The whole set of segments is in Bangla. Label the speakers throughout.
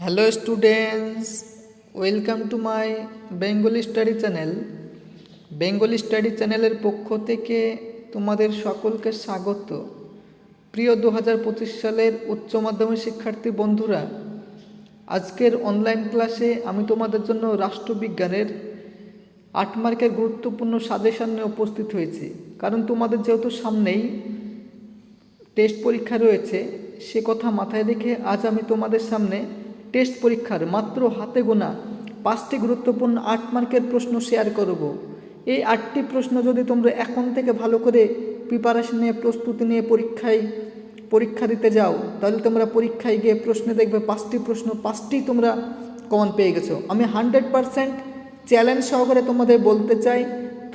Speaker 1: Hello students welcome to my Bengali study channel Bengali study চ্যানেলের পক্ষ থেকে তোমাদের সকলকে স্বাগত। প্রিয় দু হাজার পঁচিশ সালের উচ্চ মাধ্যমিক শিক্ষার্থী বন্ধুরা, আজকের অনলাইন ক্লাসে আমি তোমাদের জন্য রাষ্ট্রবিজ্ঞানের আট মার্কের গুরুত্বপূর্ণ সাজেশন নিয়ে উপস্থিত হয়েছি। কারণ তোমাদের যেহেতু সামনেই টেস্ট পরীক্ষা রয়েছে, সে কথা মাথায় রেখে আজ আমি তোমাদের সামনে টেস্ট পরীক্ষার মাত্র হাতে গোনা পাঁচটি গুরুত্বপূর্ণ আট মার্কের প্রশ্ন শেয়ার করব। এই আটটি প্রশ্ন যদি তোমরা এখন থেকে ভালো করে প্রিপারেশন নিয়ে, প্রস্তুতি নিয়ে পরীক্ষায়, পরীক্ষা দিতে যাও, তাহলে তোমরা পরীক্ষায় গিয়ে প্রশ্নে দেখবে পাঁচটি প্রশ্ন, পাঁচটি তোমরা কমন পেয়ে গেছো। আমি হান্ড্রেড পারসেন্ট চ্যালেঞ্জ সহকারে তোমাদের বলতে চাই,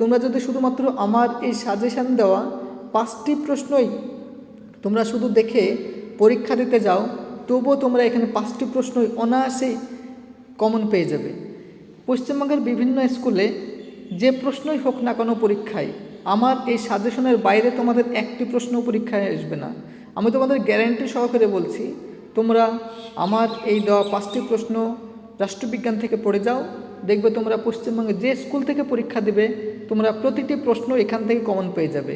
Speaker 1: তোমরা যদি শুধুমাত্র আমার এই সাজেশন দেওয়া পাঁচটি প্রশ্নই তোমরা শুধু দেখে পরীক্ষা দিতে যাও তবুও তোমরা এখানে পাঁচটি প্রশ্নই অনায়াসেই কমন পেয়ে যাবে। পশ্চিমবঙ্গের বিভিন্ন স্কুলে যে প্রশ্নই হোক না কোনো পরীক্ষায়, আমার এই সাজেশনের বাইরে তোমাদের একটি প্রশ্ন পরীক্ষায় আসবে না। আমি তোমাদের গ্যারান্টি সহকারে বলছি, তোমরা আমার এই দেওয়া পাঁচটি প্রশ্ন রাষ্ট্রবিজ্ঞান থেকে পড়ে যাও, দেখবে তোমরা পশ্চিমবঙ্গে যে স্কুল থেকে পরীক্ষা দেবে, তোমরা প্রতিটি প্রশ্ন এখান থেকে কমন পেয়ে যাবে।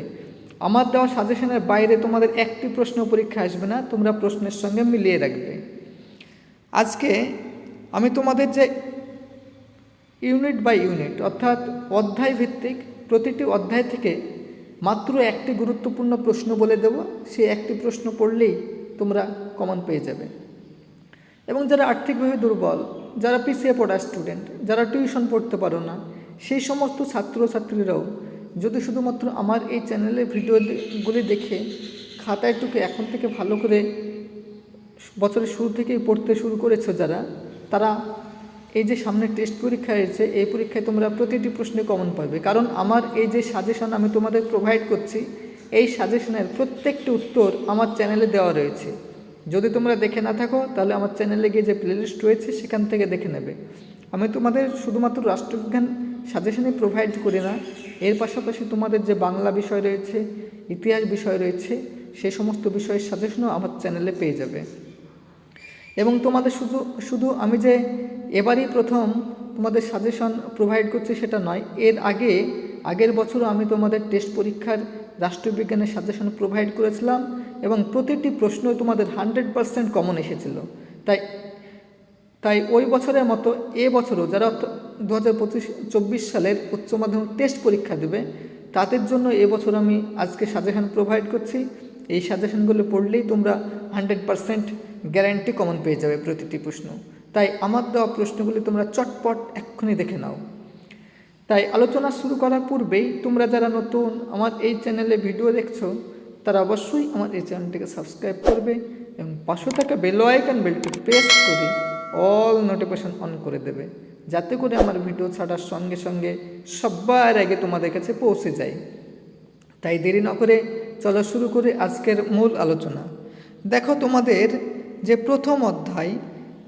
Speaker 1: আমার দেওয়া সাজেশনের বাইরে তোমাদের একটি প্রশ্ন পরীক্ষা আসবে না, তোমরা প্রশ্নের সঙ্গে মিলিয়ে রাখবে। আজকে আমি তোমাদের যে ইউনিট বাই ইউনিট অর্থাৎ অধ্যায় ভিত্তিক প্রতিটি অধ্যায় থেকে মাত্র একটি গুরুত্বপূর্ণ প্রশ্ন বলে দেব, সে একটি প্রশ্ন পড়লেই তোমরা কমন পেয়ে যাবে। এবং যারা আর্থিকভাবে দুর্বল, যারা পিছিয়ে পড়া স্টুডেন্ট যারা টিউশন পড়তে পারো না, সেই সমস্ত ছাত্রছাত্রীরাও যদি শুধুমাত্র আমার এই চ্যানেলের ভিডিওগুলি দেখে খাতায়টুকু এখন থেকে ভালো করে বছরের শুরু থেকেই পড়তে শুরু করেছ যারা, তারা এই যে সামনে টেস্ট পরীক্ষা এসেছে এই পরীক্ষায় তোমরা প্রতিটি প্রশ্নে কমন পাবে। কারণ আমার এই যে সাজেশন আমি তোমাদের প্রোভাইড করছি, এই সাজেশনের প্রত্যেকটি উত্তর আমার চ্যানেলে দেওয়া রয়েছে। যদি তোমরা দেখে না থাকো, তাহলে আমার চ্যানেলে গিয়ে যে প্লেলিস্ট রয়েছে, সেখান থেকে দেখে নেবে। আমি তোমাদের শুধুমাত্র রাষ্ট্রবিজ্ঞান সাজেশনই প্রোভাইড করি না। এর পাশাপাশি তোমাদের যে বাংলা বিষয় রয়েছে, ইতিহাস বিষয় রয়েছে সেই সমস্ত বিষয়ের সাজেশনও আমার চ্যানেলে পেয়ে যাবে। এবং তোমাদের শুধু শুধু আমি যে এবারই প্রথম তোমাদের সাজেশন প্রোভাইড করছি সেটা নয়, এর আগে, আগের বছরও আমি তোমাদের টেস্ট পরীক্ষার রাষ্ট্রবিজ্ঞানের সাজেশন প্রোভাইড করেছিলাম এবং প্রতিটি প্রশ্ন তোমাদের হান্ড্রেড পারসেন্ট কমন এসেছিল। তাই তাই ওই বছরের মতো এ বছরও যারা দু হাজার পঁচিশ, চব্বিশ সালের উচ্চ মাধ্যমিক টেস্ট পরীক্ষা দেবে। তাদের জন্য এবছর আমি আজকে সাজেশন প্রোভাইড করছি। এই সাজেশনগুলো পড়লেই তোমরা হান্ড্রেড পারসেন্ট গ্যারান্টি কমন পেয়ে যাবে প্রতিটি প্রশ্ন। তাই আমার দেওয়া প্রশ্নগুলি তোমরা চটপট এক্ষুনি দেখে নাও। তাই আলোচনা শুরু করার পূর্বেই তোমরা যারা নতুন আমার এই চ্যানেলে ভিডিও দেখছ, তারা অবশ্যই আমার এই চ্যানেলটিকে সাবস্ক্রাইব করবে এবং পাশে থাকা বেল আইকন বেলটি প্রেস করে অল নোটিফিকেশন অন করে দেবে। যাতে করে আমার ভিডিও ছাড়ার সঙ্গে সঙ্গে সবার আগে তোমাদের কাছে পৌঁছে যায়। তাই দেরি না করে চলো শুরু করে আজকের মূল আলোচনা। দেখো তোমাদের যে প্রথম অধ্যায়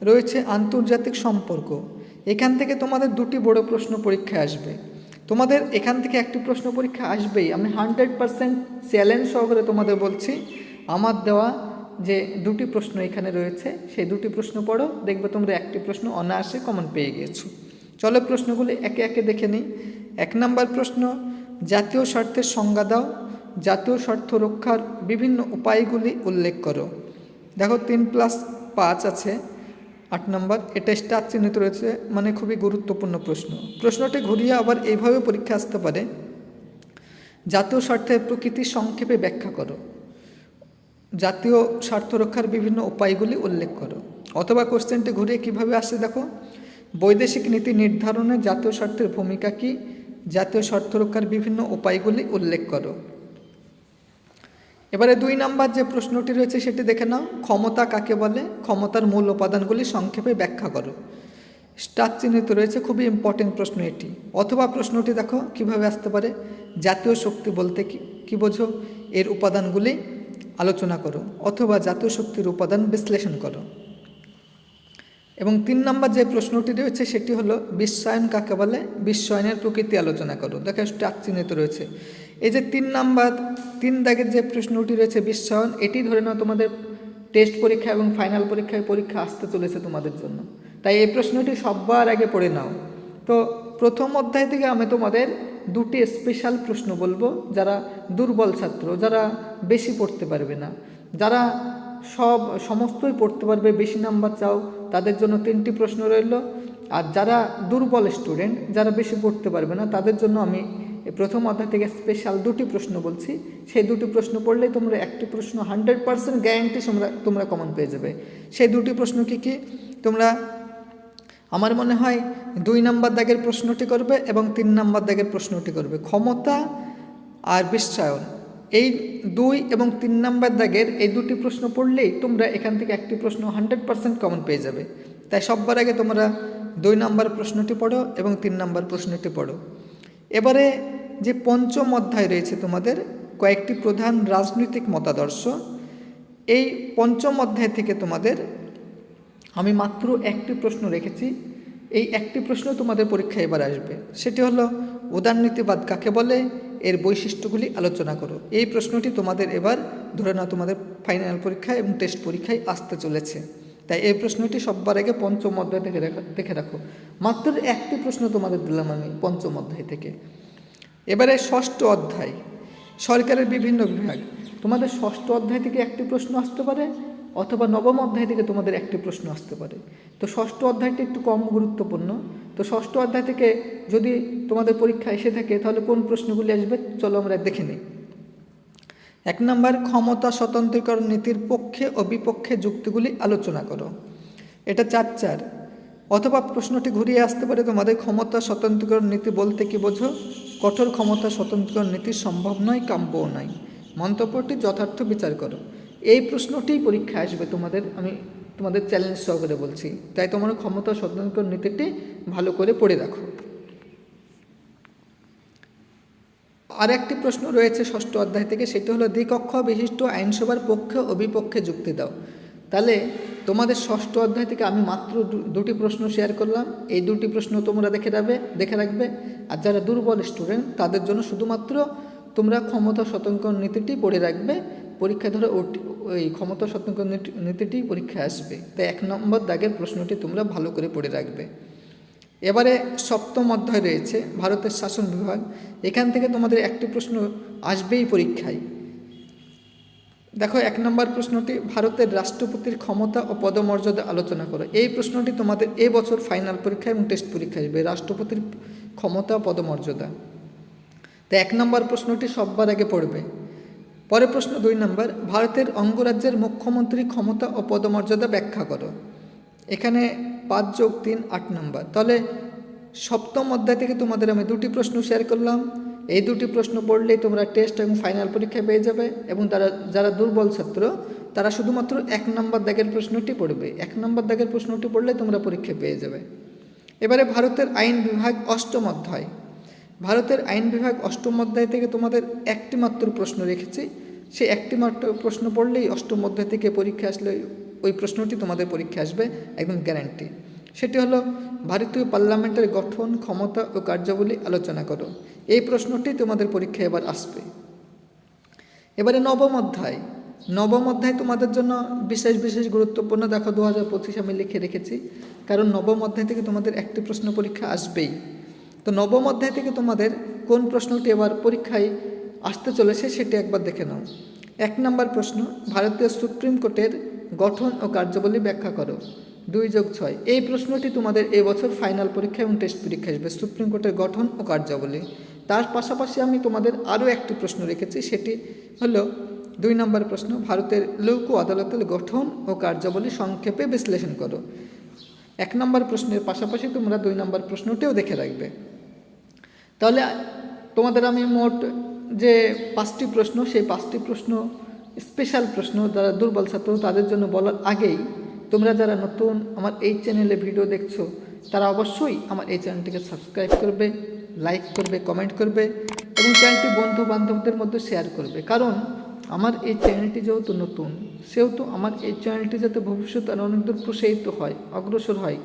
Speaker 1: রয়েছে আন্তর্জাতিক সম্পর্ক। এখান থেকে তোমাদের দুটি বড় প্রশ্ন পরীক্ষা আসবে। তোমাদের এখান থেকে একটি প্রশ্ন পরীক্ষা আসবেই। আমি হান্ড্রেড পারসেন্ট চ্যালেঞ্জ সহকারে তোমাদের বলছি। আমার দেওয়া যে দুটি প্রশ্ন এখানে রয়েছে, সেই দুটি প্রশ্ন পড়ো, দেখবে তোমরা একটি প্রশ্ন অনায়াসে কমন পেয়ে গিয়েছো চলো প্রশ্নগুলি একে একে দেখে নিই। এক নম্বর প্রশ্ন, জাতীয় স্বার্থের সংজ্ঞা দাও, জাতীয় স্বার্থ রক্ষার বিভিন্ন উপায়গুলি উল্লেখ করো। দেখো, তিন প্লাস পাঁচ আছে, আট নম্বর, এটা স্টার চিহ্নিত রয়েছে মানে খুবই গুরুত্বপূর্ণ প্রশ্ন। প্রশ্নটি ঘুরিয়ে আবার এইভাবে পরীক্ষা আসতে পারে। জাতীয় স্বার্থের প্রকৃতি সংক্ষেপে ব্যাখ্যা করো। জাতীয় স্বার্থ রক্ষার বিভিন্ন উপায়গুলি উল্লেখ করো। অথবা কোশ্চেনটি ঘুরিয়ে কীভাবে আসছে দেখো। বৈদেশিক নীতি নির্ধারণে জাতীয় স্বার্থের ভূমিকা কী? জাতীয় স্বার্থ রক্ষার বিভিন্ন উপায়গুলি উল্লেখ করো। এবারে দুই নাম্বার যে প্রশ্নটি রয়েছে সেটি দেখে নাও। ক্ষমতা কাকে বলে? ক্ষমতার মূল উপাদানগুলি সংক্ষেপে ব্যাখ্যা করো। স্টার চিহ্নিত রয়েছে, খুবই ইম্পর্টেন্ট প্রশ্ন এটি। অথবা প্রশ্নটি দেখো, কীভাবে আসতে পারে? জাতীয় শক্তি বলতে কি, কী বোঝো? এর উপাদানগুলি আলোচনা করো অথবা জাতীয় শক্তির উপাদান বিশ্লেষণ করো। এবং তিন নম্বর যে প্রশ্নটি রয়েছে সেটি হলো, বিশ্বায়ন কাকে বলে? বিশ্বায়নের প্রকৃতি আলোচনা করো। দেখো স্টার চিহ্নিত রয়েছে। এই যে তিন নাম্বার, তিন দাগের যে প্রশ্নটি রয়েছে, বিশ্বায়ন, এটি ধরে নাও তোমাদের টেস্ট পরীক্ষা এবং ফাইনাল পরীক্ষায় পরীক্ষা আসতে চলেছে তোমাদের জন্য। তাই এই প্রশ্নটি সবার আগে পড়ে নাও। তো প্রথম অধ্যায় থেকে আমি তোমাদের দুটি স্পেশাল প্রশ্ন বলব, যারা দুর্বল ছাত্র, যারা বেশি পড়তে পারবে না। যারা সব, সমস্তই পড়তে পারবে, বেশি নাম্বার চাও, তাদের জন্য তিনটি প্রশ্ন রইল। আর যারা দুর্বল স্টুডেন্ট যারা বেশি পড়তে পারবে না, তাদের জন্য আমি প্রথম অধ্যায় থেকে স্পেশাল দুটি প্রশ্ন বলছি। সেই দুটি প্রশ্ন পড়লেই তোমরা একটি প্রশ্ন হান্ড্রেড পার্সেন্ট গ্যারান্টি তোমরা তোমরা কমন পেয়ে যাবে। সেই দুটি প্রশ্ন কি কি? তোমরা আমার মনে হয় দুই নাম্বার দাগের প্রশ্নটি করবে এবং তিন নাম্বার দাগের প্রশ্নটি করবে। ক্ষমতা আর বিশ্বায়ন। এই দুই এবং তিন নাম্বার দাগের এই দুটি প্রশ্ন পড়লেই তোমরা এখান থেকে একটি প্রশ্ন হান্ড্রেড পার্সেন্ট কমন পেয়ে যাবে। তাই সববার আগে তোমরা দুই নাম্বার প্রশ্নটি পড়ো এবং তিন নাম্বার প্রশ্নটি পড়ো। এবারে যে পঞ্চম অধ্যায় রয়েছে তোমাদের, কয়েকটি প্রধান রাজনৈতিক মতাদর্শ। এই পঞ্চম অধ্যায় থেকে তোমাদের আমি মাত্র একটি প্রশ্ন রেখেছি। এই একটি প্রশ্ন তোমাদের পরীক্ষায় এবার আসবে। সেটি হলো, উদারনীতিবাদ কাকে বলে? এর বৈশিষ্ট্যগুলি আলোচনা করো। এই প্রশ্নটি তোমাদের এবার ধরে নাও, তোমাদের ফাইনাল পরীক্ষায় এবং টেস্ট পরীক্ষায় আসতে চলেছে। তাই এই প্রশ্নটি সববার আগে পঞ্চম অধ্যায় থেকে দেখে রাখো। মাত্র একটি প্রশ্ন তোমাদের দিলাম আমি পঞ্চম অধ্যায় থেকে। এবারে ষষ্ঠ অধ্যায়। সরকারের বিভিন্ন বিভাগ। তোমাদের ষষ্ঠ অধ্যায় থেকে একটি প্রশ্ন আসতে পারে অথবা নবম অধ্যায় থেকে তোমাদের একটি প্রশ্ন আসতে পারে। তো ষষ্ঠ অধ্যায়টি একটু কম গুরুত্বপূর্ণ। তো ষষ্ঠ অধ্যায় থেকে যদি তোমাদের পরীক্ষা এসে থাকে, তাহলে কোন প্রশ্নগুলি আসবে? চলো আমরা দেখে নিই। এক নম্বর, ক্ষমতা স্বতন্ত্রীকরণ নীতির পক্ষে ও বিপক্ষে যুক্তিগুলি আলোচনা করো। এটা চার চার অথবা প্রশ্নটি ঘুরিয়ে আসতে পারে তোমাদের, ক্ষমতা স্বতন্ত্রীকরণ নীতি বলতে কি বোঝো? কঠোর ক্ষমতা স্বতন্ত্রীকরণ নীতি সম্ভব নয়, কাম্যও নয়। মন্তব্যটি যথার্থ বিচার করো। এই প্রশ্নটিই পরীক্ষা আসবে তোমাদের, আমি তোমাদের চ্যালেঞ্জ সহকারে বলছি। তাই তোমার ক্ষমতা স্বতন্ত্রীকরণ নীতিটি ভালো করে পড়ে রাখো আর একটি প্রশ্ন রয়েছে ষষ্ঠ অধ্যায় থেকে, সেটি হলো, দ্বিকক্ষ বিশিষ্ট আইনসভার পক্ষে ও বিপক্ষে যুক্তি দাও। তাহলে তোমাদের ষষ্ঠ অধ্যায় থেকে আমি মাত্র দুটি প্রশ্ন শেয়ার করলাম। এই দুটি প্রশ্ন তোমরা দেখে যাবে দেখে রাখবে। আর যারা দুর্বল স্টুডেন্ট তাদের জন্য শুধুমাত্র তোমরা ক্ষমতা স্বতন্ত্র নীতিটি পড়ে রাখবে। পরীক্ষা ধরে ওই ক্ষমতা স্বতন্ত্র নীতি- নীতিটি পরীক্ষায় আসবে। তাই এক নম্বর দাগের প্রশ্নটি তোমরা ভালো করে পড়ে রাখবে। এবারে সপ্তম অধ্যায় রয়েছে, ভারতের শাসন বিভাগ। এখান থেকে তোমাদের একটি প্রশ্ন আসবেই পরীক্ষায়। দেখো, এক নম্বর প্রশ্নটি, ভারতের রাষ্ট্রপতির ক্ষমতা ও পদমর্যাদা আলোচনা করো। এই প্রশ্নটি তোমাদের এ বছর ফাইনাল পরীক্ষা এবং টেস্ট পরীক্ষা আসবে, রাষ্ট্রপতির ক্ষমতা ও পদমর্যাদা। তো এক নম্বর প্রশ্নটি সববার আগে পড়বে। পরের প্রশ্ন দুই নম্বর, ভারতের অঙ্গরাজ্যের মুখ্যমন্ত্রী ক্ষমতা ও পদমর্যাদা ব্যাখ্যা করো। এখানে পাঁচ যোগ তিন, আট নম্বর। তাহলে সপ্তম অধ্যায় থেকে তোমাদের আমি দুটি প্রশ্ন শেয়ার করলাম। এই দুটি প্রশ্ন পড়লেই তোমরা টেস্ট এবং ফাইনাল পরীক্ষা পেয়ে যাবে এবং তারা, যারা দুর্বল ছাত্র, তারা শুধুমাত্র এক নম্বর দাগের প্রশ্নটি পড়বে। এক নম্বর দাগের প্রশ্নটি পড়লে তোমরা পরীক্ষা পেয়ে যাবে। এবারে ভারতের আইন বিভাগ অষ্টম অধ্যায়। ভারতের আইন বিভাগ অষ্টম অধ্যায় থেকে তোমাদের একটি মাত্র প্রশ্ন রেখেছি। সেই একটি মাত্র প্রশ্ন পড়লেই অষ্টম অধ্যায় থেকে পরীক্ষা আসলে ওই প্রশ্নটি তোমাদের পরীক্ষা আসবে, একদম গ্যারান্টি সেটি হলো, ভারতীয় পার্লামেন্টের গঠন, ক্ষমতা ও কার্যাবলী আলোচনা করো। এই প্রশ্নটি তোমাদের পরীক্ষায় এবার আসবে। এবারে নবম অধ্যায়। নবম অধ্যায় তোমাদের জন্য বিশেষ বিশেষ গুরুত্বপূর্ণ। দেখো দু হাজার পঁচিশে আমি লিখে রেখেছি। কারণ নবম অধ্যায় থেকে তোমাদের একটি প্রশ্ন পরীক্ষা আসবেই। তো নবম অধ্যায় থেকে তোমাদের কোন প্রশ্নটি এবার পরীক্ষায় আসতে চলেছে সেটি একবার দেখে নাও। এক নম্বর প্রশ্ন, ভারতীয় সুপ্রিম কোর্টের গঠন ও কার্যাবলী ব্যাখ্যা করো। দুই যোগ ছয়। এই প্রশ্নটি তোমাদের এবছর ফাইনাল পরীক্ষা এবং টেস্ট পরীক্ষা আসবে, সুপ্রিম কোর্টের গঠন ও কার্যাবলী। তার পাশাপাশি আমি তোমাদের আরও একটি প্রশ্ন রেখেছি, সেটি হলো দুই নম্বর প্রশ্ন, ভারতের লৌক আদালতের গঠন ও কার্যাবলী সংক্ষেপে বিশ্লেষণ করো। এক নম্বর প্রশ্নের পাশাপাশি তোমরা দুই নম্বর প্রশ্নটিও দেখে রাখবে। তাহলে তোমাদের আমি মোট যে পাঁচটি প্রশ্ন, সেই পাঁচটি প্রশ্ন স্পেশাল প্রশ্ন যারা দুর্বল ছাত্র, তাদের জন্য বলার আগেই তোমরা যারা নতুন আমার এই চ্যানেলে ভিডিও দেখছ, তারা অবশ্যই আমার এই চ্যানেলটিকে সাবস্ক্রাইব করবে লাইক করবে কমেন্ট করবে এবং চ্যানেলটি বন্ধু বান্ধবদের মধ্যে শেয়ার করবে। কারণ আমার এই চ্যানেলটি যেহেতু নতুন, সেহেতু আমার এই চ্যানেলটি যাতে ভবিষ্যতে আরও অনেক দূর প্রসারিত হয়, অগ্রসর হয়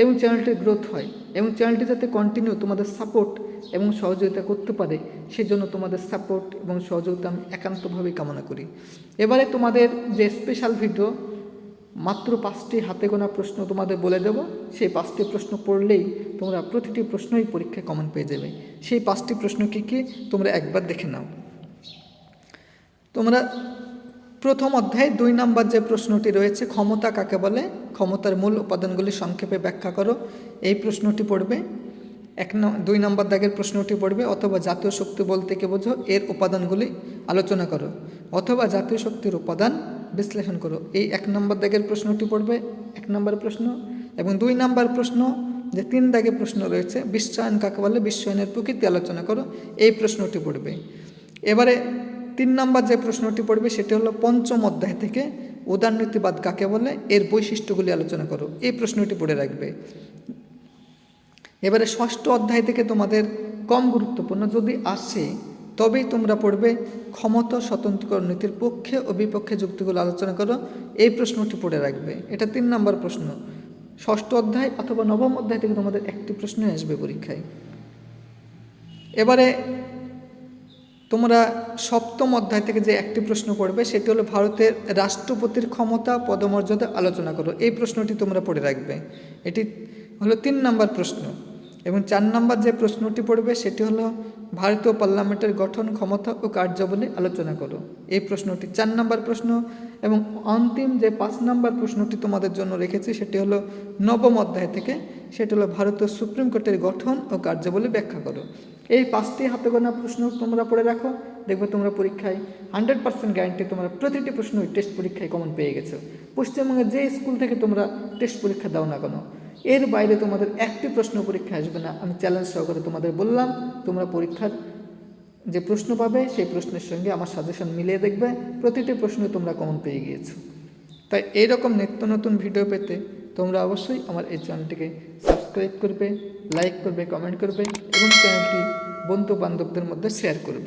Speaker 1: এবং চ্যানেলটির গ্রোথ হয় এবং চ্যানেলটি যাতে কন্টিনিউ তোমাদের সাপোর্ট এবং সহযোগিতা করতে পারে, সেজন্য তোমাদের সাপোর্ট এবং সহযোগিতা আমি একান্তভাবে কামনা করি। এবারে তোমাদের যে স্পেশাল ভিডিও মাত্র পাঁচটি হাতে গোনা প্রশ্ন তোমাদের বলে দেব। সেই পাঁচটি প্রশ্ন পড়লেই তোমরা প্রতিটি প্রশ্নই পরীক্ষায় কমন পেয়ে যাবে। সেই পাঁচটি প্রশ্ন কী কী, তোমরা একবার দেখে নাও। তোমরা প্রথম অধ্যায়ে দুই নম্বর যে প্রশ্নটি রয়েছে, ক্ষমতা কাকে বলে? ক্ষমতার মূল উপাদানগুলি সংক্ষেপে ব্যাখ্যা করো। এই প্রশ্নটি পড়বে এক দুই নম্বর দাগের প্রশ্নটি পড়বে, অথবা জাতীয় শক্তি বলতে কে বোঝো? এর উপাদানগুলি আলোচনা করো। অথবা জাতীয় শক্তির উপাদান বিশ্লেষণ করো। এই এক নম্বর দাগের প্রশ্নটি পড়বে, এক নম্বর প্রশ্ন। এবং দুই নম্বর প্রশ্ন, যে তিন দাগে প্রশ্ন রয়েছে, বিশ্বায়ন কাকে বলে? বিশ্বায়নের প্রকৃতি আলোচনা করো। এই প্রশ্নটি পড়বে। এবারে তিন নম্বর যে প্রশ্নটি পড়বে, সেটি হলো পঞ্চম অধ্যায় থেকে উদারনীতিবাদ কাকে বলে? এর বৈশিষ্ট্যগুলি আলোচনা করো। এই প্রশ্নটি পড়ে রাখবে। এবারে ষষ্ঠ অধ্যায় থেকে তোমাদের কম গুরুত্বপূর্ণ যদি আসে, তবেই তোমরা পড়বে ক্ষমতা স্বতন্ত্রকরণ নীতির পক্ষে ও বিপক্ষে যুক্তিগুলো আলোচনা করো। এই প্রশ্নটি পড়ে রাখবে। এটা তিন নম্বর প্রশ্ন। ষষ্ঠ অধ্যায় অথবা নবম অধ্যায় থেকে তোমাদের একটি প্রশ্ন আসবে পরীক্ষায়। এবারে তোমরা সপ্তম অধ্যায় থেকে যে একটি প্রশ্ন পড়বে, সেটি হলো ভারতের রাষ্ট্রপতির ক্ষমতা, পদমর্যাদা আলোচনা করো। এই প্রশ্নটি তোমরা পড়ে রাখবে। এটি হলো তিন নম্বর প্রশ্ন। এবং চার নম্বর যে প্রশ্নটি পড়বে সেটি হলো, ভারতীয় পার্লামেন্টের গঠন, ক্ষমতা ও কার্যাবলী আলোচনা করো। এই প্রশ্নটি চার নম্বর প্রশ্ন এবং অন্তিম যে পাঁচ নম্বর প্রশ্নটি তোমাদের জন্য রেখেছি সেটি হলো, নবম অধ্যায় থেকে, সেটি হলো, ভারতীয় সুপ্রিম কোর্টের গঠন ও কার্যাবলী ব্যাখ্যা করো। এই পাঁচটি হাতে গোনা প্রশ্ন তোমরা পড়ে রাখো। দেখবে তোমরা পরীক্ষায় হান্ড্রেড পার্সেন্ট গ্যারান্টি তোমরা প্রতিটি প্রশ্নই টেস্ট পরীক্ষায় কমন পেয়ে গেছো। পশ্চিমবঙ্গের যে স্কুল থেকে তোমরা টেস্ট পরীক্ষা দাও না কেন? এর বাইরে তোমাদের একটি প্রশ্ন পরীক্ষা আসবে না। আমি চ্যালেঞ্জ সহকারে তোমাদের বললাম, তোমরা পরীক্ষার যে প্রশ্ন পাবে, সেই প্রশ্নের সঙ্গে আমার সাজেশন মিলিয়ে দেখবে। প্রতিটি প্রশ্ন তোমরা কমন পেয়ে গিয়েছো। তাই এইরকম নিত্য নতুন ভিডিও পেতে তোমরা অবশ্যই আমার এই চ্যানেলটিকে সাবস্ক্রাইব করবে লাইক করবে কমেন্ট করবে এবং চ্যানেলটি বন্ধু বান্ধবদের মধ্যে শেয়ার করবে।